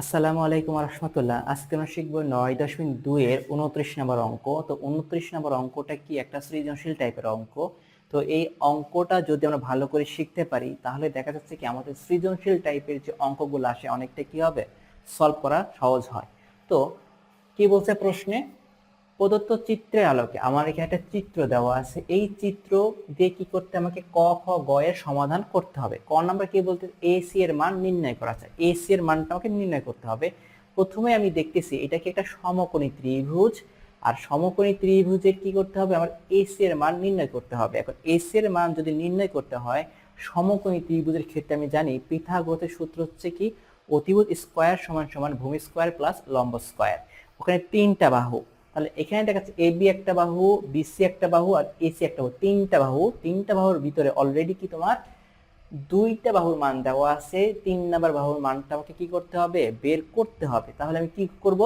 আসসালামু আলাইকুম রহমতুল্লাহ। আজকে আমরা শিখব নয় দশমিক দুইয়ের উনত্রিশ নম্বর অঙ্ক। তো উনত্রিশ নম্বর অঙ্কটা কি? একটা সৃজনশীল টাইপের অঙ্ক। তো এই অঙ্কটা যদি আমরা ভালো করে শিখতে পারি, তাহলে দেখা যাচ্ছে কি আমাদের সৃজনশীল টাইপের যে অঙ্কগুলো আসে, অনেকটা কি হবে? সলভ করা সহজ হয়। তো কি বলছে প্রশ্নে? প্রদত্ত চিত্রের আলোকে। আমার এখানে একটা চিত্র দেওয়া আছে। এই চিত্র দিয়ে কি করতে আমাকে ক, খ, গ এর সমাধান করতে হবে। ক নাম্বার কি বলতে? এসি এর মান নির্ণয় করা আছে। এসি এর মানটা আমাকে নির্ণয় করতে হবে। প্রথমে আমি দেখতেছি, এটা কি একটা সমকোণী ত্রিভুজ? আর সমকোণী ত্রিভুজের কি করতে হবে? আমার এসি এর মান নির্ণয় করতে হবে। এখন এসি এর মান যদি নির্ণয় করতে হয়, সমকোণী ত্রিভুজের ক্ষেত্রে আমি জানি, পিথাগোরাসের সূত্র হচ্ছে কি? অতিভুজ স্কোয়ার সমান সমান ভূমি স্কোয়ার প্লাস লম্ব স্কোয়ার। ওখানে তিনটা বাহু। তাহলে এখানে দেখা যাচ্ছে এবি একটা বাহু বিসি একটা বাহু আর এসি একটা বাহু। তিনটা বাহু, তিনটা বাহুর ভিতরে অলরেডি কি তোমার? দুইটা বাহুর মান দেওয়া আছে, তিন নাম্বার বাহুর মানটা আমাকে কি করতে হবে? বের করতে হবে। তাহলে আমি কি করব?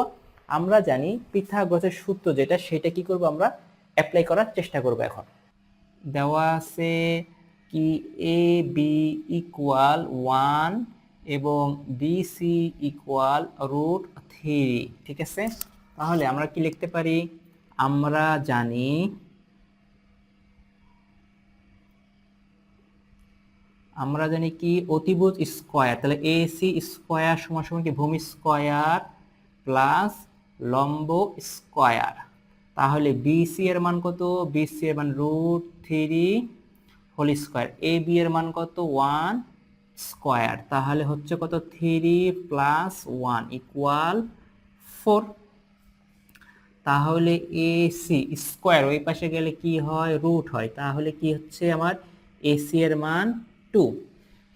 আমরা জানি পিথাগোরাসের সূত্র যেটা, সেটা কি করব আমরা? অ্যাপ্লাই করার চেষ্টা করব এখন। দেওয়া আছে কি এ বি ইকুয়াল ওয়ান এবং বিসি ইকুয়াল রুট থ্রি ঠিক আছে? তাহলে আমরা কি লিখতে পারি? আমরা জানি আমরা জানি কি? অতিভুজ স্কোয়ার। তাহলে এসি স্কোয়ার সমান সমান কি? ভূমি স্কোয়ার প্লাস লম্ব স্কোয়ার। তাহলে বিসি এর মান কত? বিসি এর মান root three whole square. A B এর মান কত? One square. তাহলে হচ্ছে কত? Three plus one equal four. তাহলে এসি স্কোয়ার ওই পাশে গেলে কি হয়? রুট হয়। তাহলে কি হচ্ছে আমার? এসি এর মান টু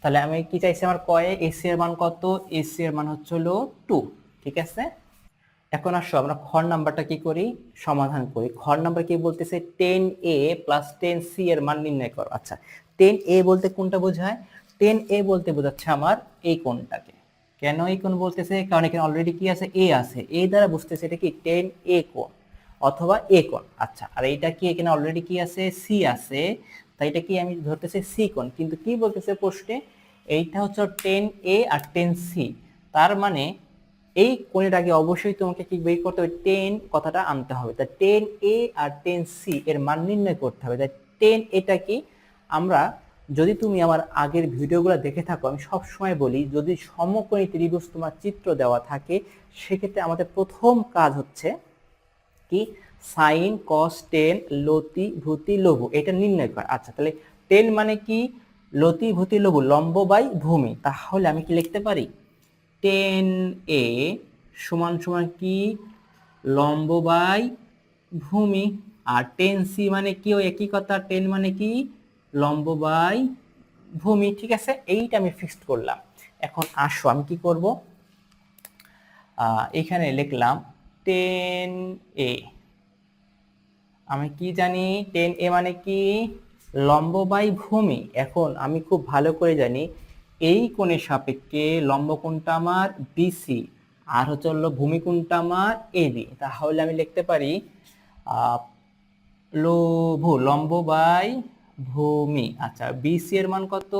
তাহলে আমি কি চাইছি আমার কয়ে? এসি এর মান কত? এসি এর মান হচ্ছে হলো টু ঠিক আছে? এখন আসো, আমরা খর নাম্বারটা কি করি? সমাধান করি। খর নাম্বার কি বলতেছে? Tan A plus tan C এর মান নির্ণয় করো। আচ্ছা টেন এ বলতে কোনটা বোঝায়? টেন এ বলতে বোঝাচ্ছে আমার এই কোণটাকে। কেন এই কোণ বলতেছে? কারণ এখানে অলরেডি কি আছে? এ আছে। এ দ্বারা বুঝতেছে এটা কি? টেন এ কোণ অথবা এ কোণ। আচ্ছা আর এইটা কি এখানে অলরেডি কি আছে? সি আছে। তাই এটা কি আমি ধরতেছি? সি কোণ। কিন্তু কি বলতেছে প্রশ্নে? এইটা হচ্ছে টেন এ আর টেন সি তার মানে এই কোণের আগে অবশ্যই তোমাকে কি বের করতে হবে? টেন কথাটা আনতে হবে। তা টেন এ আর টেন সি এর মান নির্ণয় করতে হবে। তাই টেন এটা কি? আমরা যদি তুমি আমার আগের ভিডিওগুলো দেখে থাকো, আমি সব সময় বলি, যদি সমকোণী ত্রিভুজ তোমার চিত্র দেওয়া থাকে, সেক্ষেত্রে আমাদের প্রথম কাজ হচ্ছে কি? সাইন কস টেন লতি, ভূতি, লঘু, এটা নির্ণয় করা। আচ্ছা তাহলে টেন মানে কি? লতি, ভূতি, লঘু, লম্ব বাই ভূমি। তাহলে আমি কি লিখতে পারি? টেন এ সমান সমান কি? লম্ব বাই ভূমি। আর টেন সি মানে কি? ওই একই কথা টেন মানে কি? লম্ব বাই ভূমি, ঠিক আছে? এইটা আমি ফিক্সড করলাম। এখন আসো, আমি কি করব? এখানে লিখলাম টেন এ আমি কি জানি? টেন এ মানে কি? লম্ব বাই ভূমি। এখন আমি খুব ভালো করে জানি, এই কোণের সাপেক্ষে লম্ব কোণটা আমার বিসি আর হচ্ছে হলো ভূমি কোণটা আমার এবি তাহলে আমি লিখতে পারি লঘু লম্ব বাই ভূমি। আচ্ছা বিসি এর মান কত?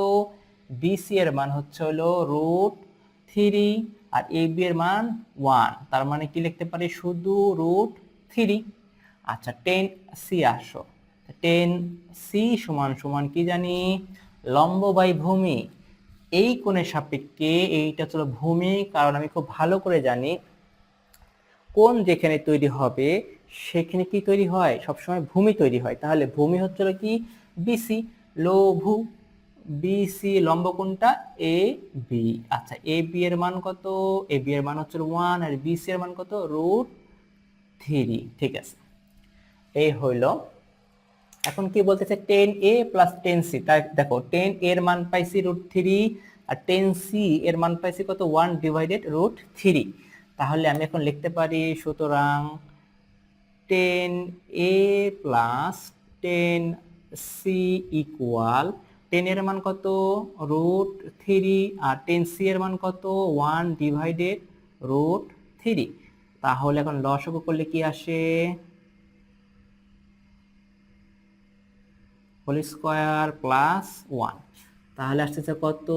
বিসি এর মান হচ্ছে হলো রুট থ্রি আর এ বি এর মান ওয়ান তার মানে কি লিখতে পারি? শুধু রুট থ্রি আচ্ছা টেন সি আসো। টেন সি সমান সমান কি জানি? লম্ব বাই ভূমি। এই কোণের সাপেক্ষে এইটা হলো ভূমি, কারণ আমি খুব ভালো করে জানি কোন যেখানে তৈরি হবে, সেখানে কি তৈরি হয়? সবসময় ভূমি তৈরি হয়। তাহলে ভূমি হচ্ছিল কি? বিসি লঘু বিসি লম্ব কোনটা এ বি আচ্ছা এ বি এর মান কত? এ বি এর মান হচ্ছে ওয়ান আর বিসি এর মান কত? রুট থ্রি ঠিক আছে। এই হইল। এখন কি বলতেছে? Tan A plus tan C তাই দেখো টেন এর মান পাইছি রুট থ্রি আর টেন সি এর মান পাইছি কত? ওয়ান ডিভাইডেড রুট থ্রি তাহলে আমি এখন লিখতে পারি, সুতরাং tan A plus tan C equal tan এর মান কত? রুট থ্রি আর টেন সি এর মান কত? ওয়ান ডিভাইডেড রুট থ্রি তাহলে এখন লসগু করলে কি আসে? হোল স্কোয়ার প্লাস ওয়ান তাহলে আসতেছে কত?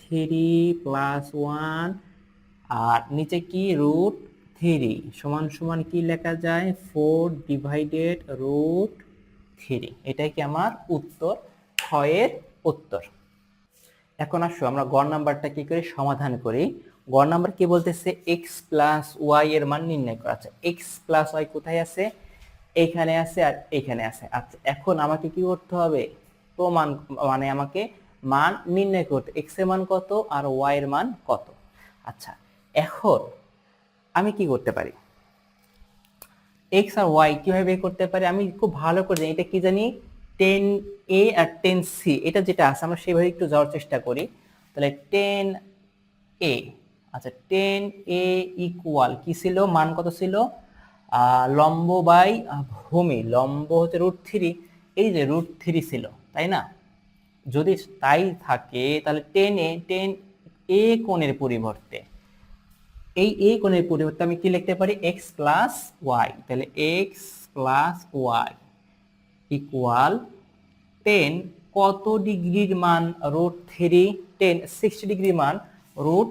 থ্রি প্লাস ওয়ান আর নিচে কি? রুট থ্রি সমান সমান কি লেখা যায়? ফোর ডিভাইডেড রুট থ্রি এটাই কি আমার উত্তর? ক্ষয়ের উত্তর। এখন আসো, আমরা গড় নাম্বারটা কি করে? সমাধান করি। গড় নাম্বার কি বলতেছে? এক্স প্লাস ওয়াই এর মান নির্ণয় করা আছে। এক্স প্লাস ওয়াই কোথায় আছে? এইখানে আছে আর এইখানে আছে। আচ্ছা এখন আমাকে কি করতে হবে? প্রমাণ মানে আমাকে মান নির্ণয় করতে এক্সের মান কত আর ওয়াই এর মান কত? আচ্ছা এখন আমি কি করতে পারি? এক্স আর ওয়াই কীভাবে বের করতে পারি, আমি খুব ভালো করে জানি। এটা কি জানি? টেন এ আর টেন সি এটা যেটা আছে, আমরা সেভাবে একটু যাওয়ার চেষ্টা করি। তাহলে টেন এ আচ্ছা টেন এ ইকুয়াল কি ছিল? মান কত ছিল? লম্ব বাই ভূমি। লম্ব হচ্ছে রুট থ্রি এই যে রুট থ্রি ছিল, তাই না? যদি তাই থাকে, তাহলে টেন এ টেন এ কোণের পরিবর্তে। এই এ কোণের পরিবর্তে আমি কি লিখতে পারি? এক্স প্লাস ওয়াই তাহলে x plus y equal tan কত ডিগ্রির মান? Root three tan sixty degree মান? রুট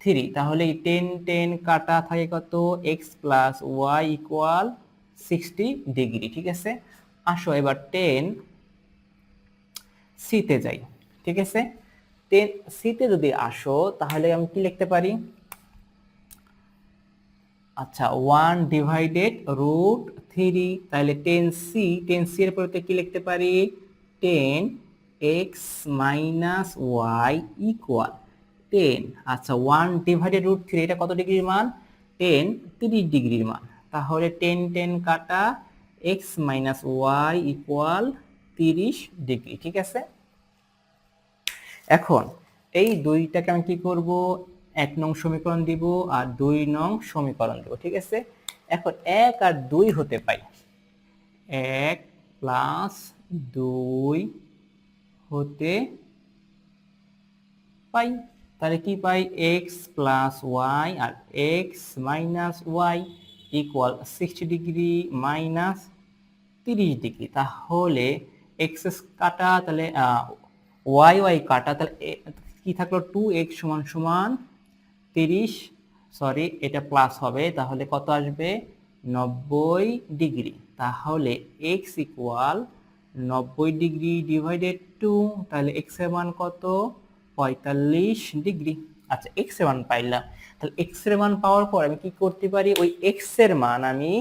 থ্রি তাহলে টেন টেন কাটা থাকে কত? X plus y equal sixty degree. ঠিক আছে? আসো এবার টেন সিতে যাই। ঠিক আছে? টেন সিতে যদি আসো, তাহলে আমি কি লিখতে পারি? আচ্ছা ওয়ান ডিভাইডেড রুট থ্রি তাহলে টেন সি টেন সি এর পরিবর্তে কি লিখতে পারি? Tan x minus y equal tan আচ্ছা ওয়ান ডিভাইডেড রুট থ্রি এটা কত ডিগ্রির মান? টেন তিরিশ ডিগ্রির মান। তাহলে টেন টেন কাটা এক্স মাইনাস ওয়াই ইকুয়াল তিরিশ ডিগ্রি, ঠিক আছে? এখন, এই দুইটাকে আমি কি করব? এক নং সমীকরণ দিব আর দুই নং সমীকরণ দিব, ঠিক আছে? এখন এক আর দুই হতে পাই এক প্লাস দুই হতে পাই। তাহলে কি পাই? এক্স প্লাস ওয়াই আর x minus y equal sixty degree minus তিরিশ ডিগ্রি তাহলে এক্স কাটা, তাহলে ওয়াই ওয়াই কাটা, তাহলে কি থাকল? টু এক্স সমান সমান তিরিশ সরি এটা প্লাস হবে, তাহলে কত আসবে? নব্বই ডিগ্রি। তাহলে এক্স ইকুয়াল নব্বই ডিগ্রি ডিভাইডেড টু তাহলে এক্সের মান কত? পঁয়তাল্লিশ ডিগ্রি। আচ্ছা এক্সের মান পাইলাম। তাহলে এক্সের মান পাওয়ার পর আমি কি করতে পারি? ওই এক্সের মান আমি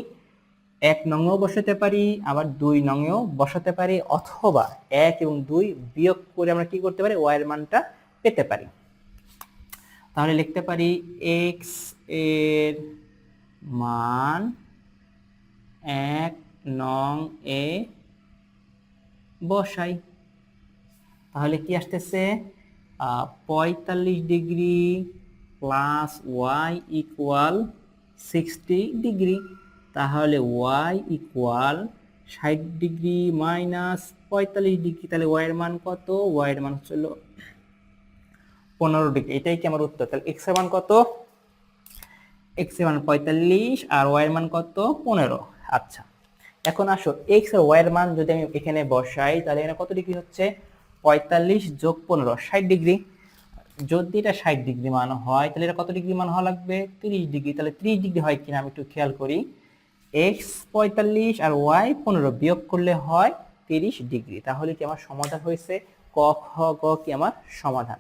এক নঙেও বসাতে পারি, আবার দুই নঙেও বসাতে পারি, অথবা এক এবং দুই বিয়োগ করে আমরা কি করতে পারি? ওয়াই এর মানটা পেতে পারি। তাহলে লিখতে পারি এক্সের মান এক নং এ বসাই। তাহলে কি আসতেছে? পঁয়তাল্লিশ degree plus y equal sixty degree. তাহলে ওয়াই ইকুয়াল ষাট ডিগ্রি মাইনাস পঁয়তাল্লিশ ডিগ্রি। তাহলে ওয়াইয়ের মান কত? ওয়াইয়ের মান হচ্ছিল পনেরো ডিগ্রি, এটাই কি আমার উত্তর? তাহলে এক্স মান কত? এক্সের মান পঁয়তাল্লিশ আর ওয়াই এর মান কত? পনেরো। আচ্ছা এখন আসো এক্স আর ওয়াই এর মান যদি আমি এখানে বসাই, তাহলে এখানে কত ডিগ্রি হচ্ছে? পঁয়তাল্লিশ যোগ পনেরো, ষাট ডিগ্রি। যদি এটা ষাট ডিগ্রি মান হয়, তাহলে এটা কত ডিগ্রি মান হওয়া লাগবে? তিরিশ ডিগ্রি। তাহলে ত্রিশ ডিগ্রি হয় কিনা আমি একটু খেয়াল করি। এক্স পঁয়তাল্লিশ আর ওয়াই পনেরো বিয়োগ করলে হয় তিরিশ ডিগ্রি। তাহলে কি আমার সমাধান হয়েছে? ক, খ, গ কি আমার সমাধান?